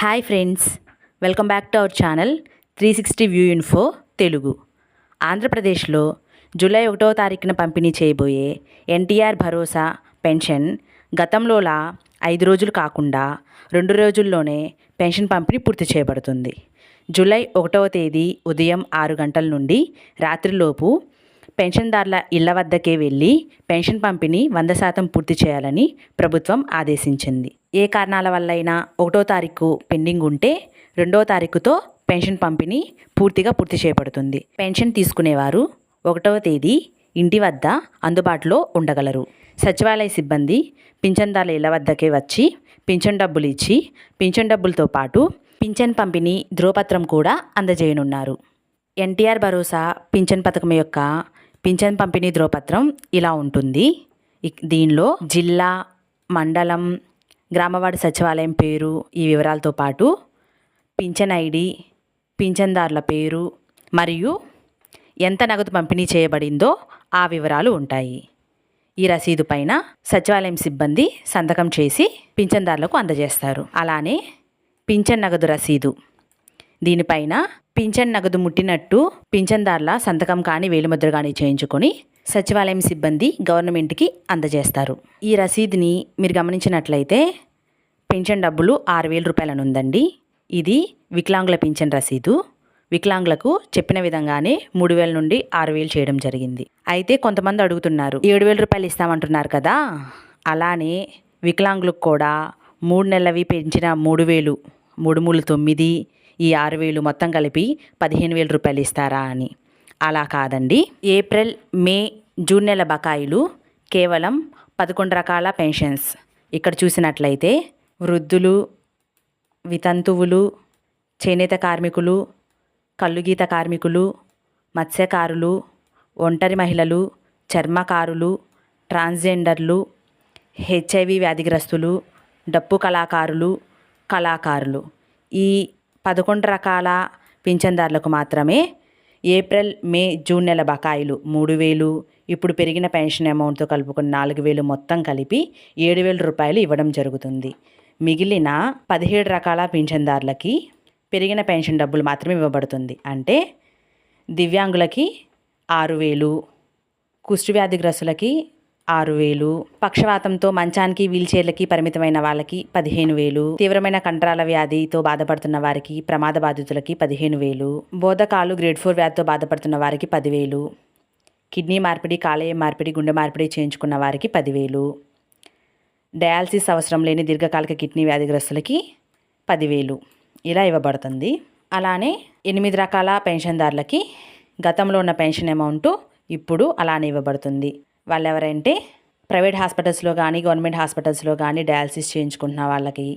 Hi friends welcome back to our channel three sixty view info Telugu ఆంధ్రప్రదేశ్లో July ఒకటో తారీఖున పంపిణీ చేయబోయే ఎన్టీఆర్ భరోసా పెన్షన్ గతంలోలా ఐదు రోజులు కాకుండా రెండు రోజుల్లోనే పెన్షన్ పంపిణీ పూర్తి చేయబడుతుంది. జూలై ఒకటవ తేదీ ఉదయం ఆరు గంటల నుండి రాత్రిలోపు పెన్షన్దారుల ఇళ్ళ వద్దకే వెళ్ళి పెన్షన్ పంపిణీ వంద శాతం పూర్తి చేయాలని ప్రభుత్వం ఆదేశించింది. ఏ కారణాల వల్లైనా ఒకటో తారీఖు పెండింగ్ ఉంటే రెండో తారీఖుతో పెన్షన్ పంపిణీ పూర్తిగా పూర్తి చేయబడుతుంది. పెన్షన్ తీసుకునేవారు ఒకటవ తేదీ ఇంటి వద్ద అందుబాటులో ఉండగలరు. సచివాలయ సిబ్బంది పింఛన్దారుల ఇళ్ళ వద్దకే వచ్చి పింఛన్ డబ్బులు ఇచ్చి పింఛన్ డబ్బులతో పాటు పింఛన్ పంపిణీ ధ్రువపత్రం కూడా అందజేయనున్నారు. ఎన్టీఆర్ భరోసా పింఛన్ పథకం యొక్క పింఛన్ పంపిణీ ధ్రువపత్రం ఇలా ఉంటుంది. దీనిలో జిల్లా మండలం గ్రామవాడి సచివాలయం పేరు ఈ వివరాలతో పాటు పింఛన్ ఐడి పింఛన్దారుల పేరు మరియు ఎంత నగదు పంపిణీ చేయబడిందో ఆ వివరాలు ఉంటాయి. ఈ రసీదు పైన సచివాలయం సిబ్బంది సంతకం చేసి పింఛన్దారులకు అందజేస్తారు. అలానే పింఛన్ నగదు రసీదు. దీనిపైన పింఛన్ నగదు ముట్టినట్టు పింఛన్దారుల సంతకం కానీ వేలిముద్ర కానీ చేయించుకొని సచివాలయం సిబ్బంది గవర్నమెంట్కి అందజేస్తారు. ఈ రసీదుని మీరు గమనించినట్లయితే పెన్షన్ డబ్బులు ఆరు వేల రూపాయలను ఉందండి ఇది వికలాంగుల పింఛన్ రసీదు. వికలాంగులకు చెప్పిన విధంగానే మూడు వేల నుండి ఆరు వేలు చేయడం జరిగింది. అయితే కొంతమంది అడుగుతున్నారు ఏడు వేల రూపాయలు ఇస్తామంటున్నారు కదా? అలానే వికలాంగులకు కూడా మూడు నెలలవి పెంచిన మూడు వేలు మూడు మూడు తొమ్మిది ఈ ఆరు వేలు మొత్తం కలిపి పదిహేను వేల రూపాయలు ఇస్తారా అని. అలా కాదండి. ఏప్రిల్ మే జూన్ నెల బకాయిలు కేవలం పదకొండు రకాల పెన్షన్స్. ఇక్కడ చూసినట్లయితే వృద్ధులు వితంతువులు చేనేత కార్మికులు కల్లుగీత కార్మికులు మత్స్యకారులు ఒంటరి మహిళలు చర్మకారులు ట్రాన్స్జెండర్లు హెచ్ఐవి వ్యాధిగ్రస్తులు డప్పు కళాకారులు కళాకారులు. ఈ పదకొండు రకాల పింఛన్దారులకు మాత్రమే ఏప్రిల్ మే జూన్ నెల బకాయిలు మూడు వేలు ఇప్పుడు పెరిగిన పెన్షన్ అమౌంట్తో కలుపుకుని నాలుగు వేలు మొత్తం కలిపి ఏడు వేల రూపాయలు ఇవ్వడం జరుగుతుంది. మిగిలిన పదిహేడు రకాల పింఛన్దారులకి పెరిగిన పెన్షన్ డబ్బులు మాత్రమే ఇవ్వబడుతుంది. అంటే దివ్యాంగులకి ఆరు వేలు కుష్ఠవ్యాధిగ్రస్తులకి ఆరు వేలు పక్షవాతంతో మంచానికి వీల్చైర్లకి పరిమితమైన వాళ్ళకి పదిహేను వేలు తీవ్రమైన కండరాల వ్యాధితో బాధపడుతున్న వారికి ప్రమాద బాధితులకి పదిహేను వేలు బోధకాలు గ్రేడ్ ఫోర్ వ్యాధితో బాధపడుతున్న వారికి పదివేలు కిడ్నీ మార్పిడి కాలేయం మార్పిడి గుండె మార్పిడి చేయించుకున్న వారికి పదివేలు డయాలసిస్ అవసరం లేని దీర్ఘకాలిక కిడ్నీ వ్యాధిగ్రస్తులకి పదివేలు ఇలా ఇవ్వబడుతుంది. అలానే ఎనిమిది రకాల పెన్షన్దారులకి గతంలో ఉన్న పెన్షన్ అమౌంట్ ఇప్పుడు అలానే ఇవ్వబడుతుంది. వాళ్ళు ఎవరంటే ప్రైవేట్ హాస్పిటల్స్లో కానీ గవర్నమెంట్ హాస్పిటల్స్లో కానీ డయాలసిస్ చేయించుకుంటున్న వాళ్ళకి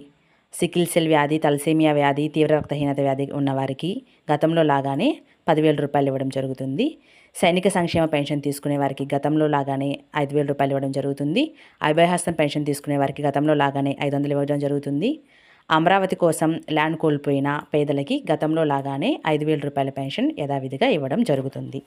సికిల్ సెల్ వ్యాధి తలసేమియా వ్యాధి తీవ్ర రక్తహీనత వ్యాధి ఉన్నవారికి గతంలో లాగానే పదివేల రూపాయలు ఇవ్వడం జరుగుతుంది. సైనిక సంక్షేమ పెన్షన్ తీసుకునే వారికి గతంలో లాగానే ఐదు వేల రూపాయలు ఇవ్వడం జరుగుతుంది. అభయహస్తం పెన్షన్ తీసుకునే వారికి గతంలో లాగానే ఐదు వందలు ఇవ్వడం జరుగుతుంది. అమరావతి కోసం ల్యాండ్ కోల్పోయిన పేదలకి గతంలో లాగానే ఐదు వేల రూపాయల పెన్షన్ యథావిధిగా ఇవ్వడం జరుగుతుంది.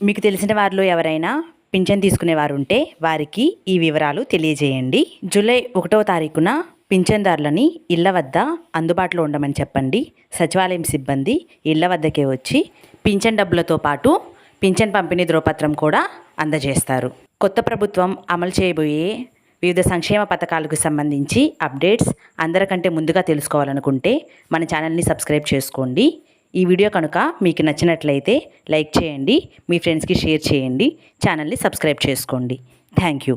మీకు తెలిసిన వారిలో ఎవరైనా పింఛన్ తీసుకునేవారు ఉంటే వారికి ఈ వివరాలు తెలియజేయండి. జూలై ఒకటో తారీఖున పింఛన్దారులని ఇళ్ళ వద్ద అందుబాటులో ఉండమని చెప్పండి. సచివాలయం సిబ్బంది ఇళ్ళ వద్దకే వచ్చి పింఛన్ డబ్బులతో పాటు పింఛన్ పంపిణీ ధ్రువపత్రం కూడా అందజేస్తారు. కొత్త ప్రభుత్వం అమలు చేయబోయే వివిధ సంక్షేమ పథకాలకు సంబంధించి అప్డేట్స్ అందరికంటే ముందుగా తెలుసుకోవాలనుకుంటే మన ఛానల్ని సబ్స్క్రైబ్ చేసుకోండి. ఈ వీడియో కనుక మీకు నచ్చినట్లయితే లైక్ చేయండి మీ ఫ్రెండ్స్కి షేర్ చేయండి ఛానల్ని సబ్స్క్రైబ్ చేసుకోండి. Thank you.